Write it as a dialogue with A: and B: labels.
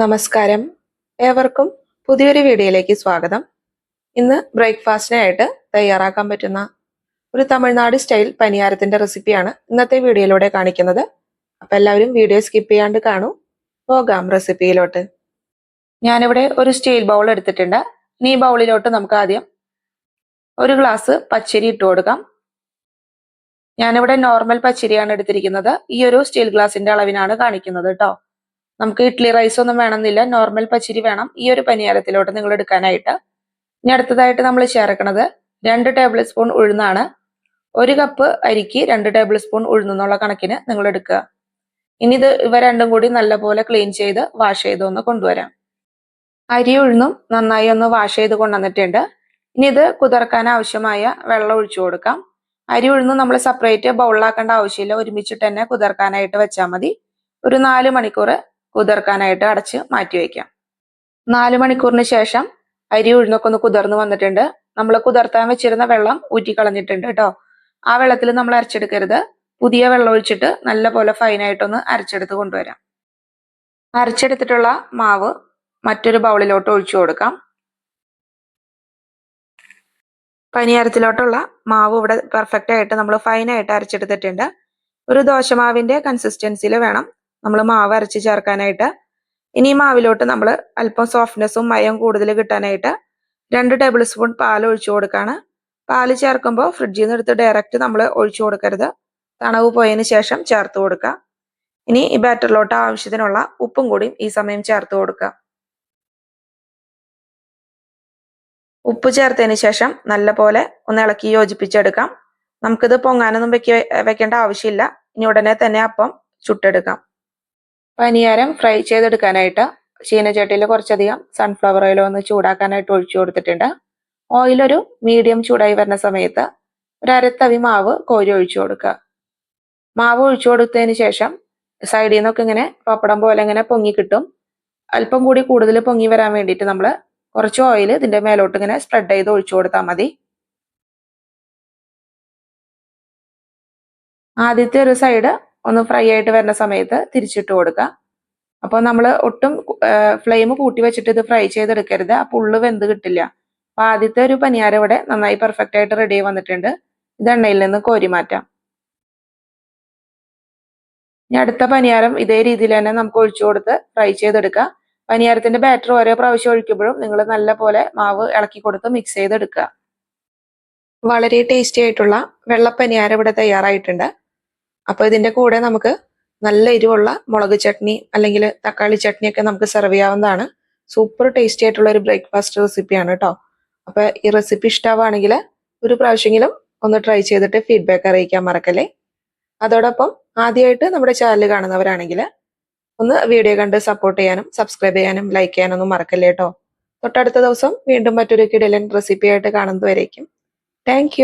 A: നമസ്കാരം. ഏവർക്കും പുതിയൊരു വീഡിയോയിലേക്ക് സ്വാഗതം. ഇന്ന് ബ്രേക്ക്ഫാസ്റ്റിനായിട്ട് തയ്യാറാക്കാൻ പറ്റുന്ന ഒരു തമിഴ്നാട് സ്റ്റൈൽ പനിയാരത്തിന്റെ റെസിപ്പിയാണ് ഇന്നത്തെ വീഡിയോയിലൂടെ കാണിക്കുന്നത്. അപ്പൊ എല്ലാവരും വീഡിയോ സ്കിപ്പ് ചെയ്യാണ്ട് കാണൂ. പോകാം റെസിപ്പിയിലോട്ട്. ഞാനിവിടെ ഒരു സ്റ്റീൽ ബൗൾ എടുത്തിട്ടുണ്ട്. ഈ ബൗളിലോട്ട് നമുക്ക് ആദ്യം ഒരു ഗ്ലാസ് പച്ചരി ഇട്ട് കൊടുക്കാം. ഞാനിവിടെ നോർമൽ പച്ചരിയാണ് എടുത്തിരിക്കുന്നത്. ഈ ഒരു സ്റ്റീൽ ഗ്ലാസിന്റെ അളവിനാണ് കാണിക്കുന്നത് കേട്ടോ. നമുക്ക് ഇഡ്ലി റൈസ് ഒന്നും വേണമെന്നില്ല. നോർമൽ പച്ചരി വേണം. ഈ ഒരു പനിയാരത്തിലോട്ട് നിങ്ങൾ എടുക്കാനായിട്ട്. ഇനി അടുത്തതായിട്ട് നമ്മൾ ചേർക്കണത് രണ്ട് ടേബിൾ സ്പൂൺ ഉഴുന്നാണ്. ഒരു കപ്പ് അരിക്ക് രണ്ട് ടേബിൾ സ്പൂൺ ഉഴുന്നുള്ള കണക്കിന് നിങ്ങൾ എടുക്കുക. ഇനി ഇത് ഇവ രണ്ടും കൂടി നല്ലപോലെ ക്ലീൻ ചെയ്ത് വാഷ് ചെയ്ത് ഒന്ന് കൊണ്ടുവരാം. അരി ഉഴുന്നും നന്നായി ഒന്ന് വാഷ് ചെയ്ത് കൊണ്ടുവന്നിട്ടുണ്ട്. ഇനി ഇത് കുതിർക്കാൻ ആവശ്യമായ വെള്ളം ഒഴിച്ചു കൊടുക്കാം. അരി ഉഴുന്നും നമ്മൾ സെപ്പറേറ്റ് ബൗളിലാക്കേണ്ട ആവശ്യമില്ല. ഒരുമിച്ചിട്ട് തന്നെ കുതിർക്കാനായിട്ട് വെച്ചാൽ മതി. ഒരു നാല് മണിക്കൂർ കുതിർക്കാനായിട്ട് അടച്ച് മാറ്റി വയ്ക്കാം. നാല് മണിക്കൂറിന് ശേഷം അരി ഉഴുന്നൊക്കെ ഒന്ന് കുതിർന്ന് വന്നിട്ടുണ്ട്. നമ്മൾ കുതിർത്താൻ വെച്ചിരുന്ന വെള്ളം ഊറ്റിക്കളഞ്ഞിട്ടുണ്ട് കേട്ടോ. ആ വെള്ളത്തിൽ നമ്മൾ അരച്ചെടുക്കരുത്. പുതിയ വെള്ളം ഒഴിച്ചിട്ട് നല്ല പോലെ ഫൈനായിട്ടൊന്ന് അരച്ചെടുത്ത് കൊണ്ടുവരാം. അരച്ചെടുത്തിട്ടുള്ള മാവ് മറ്റൊരു ബൗളിലോട്ട് ഒഴിച്ചു കൊടുക്കാം. പനിയാരത്തിലോട്ടുള്ള മാവ് ഇവിടെ പെർഫെക്റ്റ് ആയിട്ട് നമ്മൾ ഫൈനായിട്ട് അരച്ചെടുത്തിട്ടുണ്ട്. ഒരു ദോശമാവിന്റെ കൺസിസ്റ്റൻസിയിൽ വേണം നമ്മൾ മാവ് അരച്ച് ചേർക്കാനായിട്ട്. ഇനി മാവിലോട്ട് നമ്മൾ അല്പം സോഫ്റ്റ്നെസ്സും മയം കൂടുതൽ കിട്ടാനായിട്ട് രണ്ട് ടേബിൾ സ്പൂൺ പാൽ ഒഴിച്ചു കൊടുക്കുകയാണ് പാൽ ചേർക്കുമ്പോൾ ഫ്രിഡ്ജിൽ നിന്ന് എടുത്ത് ഡയറക്റ്റ് നമ്മൾ ഒഴിച്ചു കൊടുക്കരുത്. തണവ് പോയതിന് ശേഷം ചേർത്ത് കൊടുക്കുക ഇനി ഈ ബാറ്ററിലോട്ട് ആവശ്യത്തിനുള്ള ഉപ്പും കൂടി ഈ സമയം ചേർത്ത് കൊടുക്കുക ഉപ്പ് ചേർത്തതിന് ശേഷം നല്ല പോലെ ഒന്ന് ഇളക്കി യോജിപ്പിച്ചെടുക്കാം. നമുക്കിത് പൊങ്ങാനൊന്നും വെക്ക വെക്കേണ്ട ആവശ്യമില്ല. ഇനി ഉടനെ തന്നെ അപ്പം ചുട്ടെടുക്കാം. പനിയാരം ഫ്രൈ ചെയ്തെടുക്കാനായിട്ട് ചീനച്ചട്ടിയിൽ കുറച്ചധികം സൺഫ്ലവർ ഓയിൽ ഒന്ന് ചൂടാക്കാനായിട്ട് ഒഴിച്ചു കൊടുത്തിട്ടുണ്ട്. ഓയിലൊരു മീഡിയം ചൂടായി വരുന്ന സമയത്ത് ഒരു അരത്തവി മാവ് കോരി ഒഴിച്ചു കൊടുക്കുക. മാവ് ഒഴിച്ചു കൊടുത്തതിന് ശേഷം സൈഡിൽ നിന്നൊക്കെ ഇങ്ങനെ പപ്പടം പോലെ ഇങ്ങനെ പൊങ്ങി കിട്ടും. അല്പം കൂടി കൂടുതൽ പൊങ്ങി വരാൻ വേണ്ടിയിട്ട് നമ്മൾ കുറച്ച് ഓയിൽ ഇതിന്റെ മേലോട്ട് ഇങ്ങനെ സ്പ്രെഡ് ചെയ്ത് ഒഴിച്ചു കൊടുത്താൽ മതി. ആദ്യത്തെ ഒരു സൈഡ് ഒന്ന് ഫ്രൈ ആയിട്ട് വരുന്ന സമയത്ത് തിരിച്ചിട്ട് കൊടുക്കുക അപ്പോൾ നമ്മൾ ഒട്ടും ഫ്ലെയിം കൂട്ടി വെച്ചിട്ട് ഇത് ഫ്രൈ ചെയ്തെടുക്കരുത്. ആ പുള്ള് വെന്ത് കിട്ടില്ല. അപ്പൊ ആദ്യത്തെ ഒരു പനിയാരം ഇവിടെ നന്നായി പെർഫെക്റ്റ് ആയിട്ട് റെഡി വന്നിട്ടുണ്ട്. ഇത് എണ്ണയിൽ നിന്ന് കോരി മാറ്റാം. ഇനി അടുത്ത പനിയാരം ഇതേ രീതിയിൽ തന്നെ നമുക്ക് ഒഴിച്ചു കൊടുത്ത് ഫ്രൈ ചെയ്തെടുക്കുക പനിയാരത്തിന്റെ ബാറ്റർ ഓരോ പ്രാവശ്യം ഒഴിക്കുമ്പോഴും നിങ്ങൾ നല്ല പോലെ മാവ് ഇളക്കി കൊടുത്ത് മിക്സ് ചെയ്തെടുക്കുക വളരെ ടേസ്റ്റി ആയിട്ടുള്ള വെള്ളപ്പനിയാരം ഇവിടെ തയ്യാറായിട്ടുണ്ട്. അപ്പോൾ ഇതിന്റെ കൂടെ നമുക്ക് നല്ല എരിവുള്ള മുളക് ചട്നി അല്ലെങ്കിൽ തക്കാളി ചട്നി ഒക്കെ നമുക്ക് സെർവ് ചെയ്യാവുന്നതാണ്. സൂപ്പർ ടേസ്റ്റി ആയിട്ടുള്ള ഒരു ബ്രേക്ക്ഫാസ്റ്റ് റെസിപ്പിയാണ് കേട്ടോ അപ്പൊ ഈ റെസിപ്പി ഇഷ്ടമാവുകയാണെങ്കിൽ ഒരു പ്രാവശ്യമെങ്കിലും ഒന്ന് ട്രൈ ചെയ്തിട്ട് ഫീഡ്ബാക്ക് അറിയിക്കാൻ മറക്കല്ലേ? അതോടൊപ്പം ആദ്യമായിട്ട് നമ്മുടെ ചാനൽ കാണുന്നവരാണെങ്കിൽ ഒന്ന് വീഡിയോ കണ്ട് സപ്പോർട്ട് ചെയ്യാനും സബ്സ്ക്രൈബ് ചെയ്യാനും ലൈക്ക് ചെയ്യാനും ഒന്നും മറക്കല്ലേ കേട്ടോ തൊട്ടടുത്ത ദിവസം വീണ്ടും മറ്റൊരു കിടലൻ റെസിപ്പിയായിട്ട് കാണുന്നതുവരേക്കും. താങ്ക്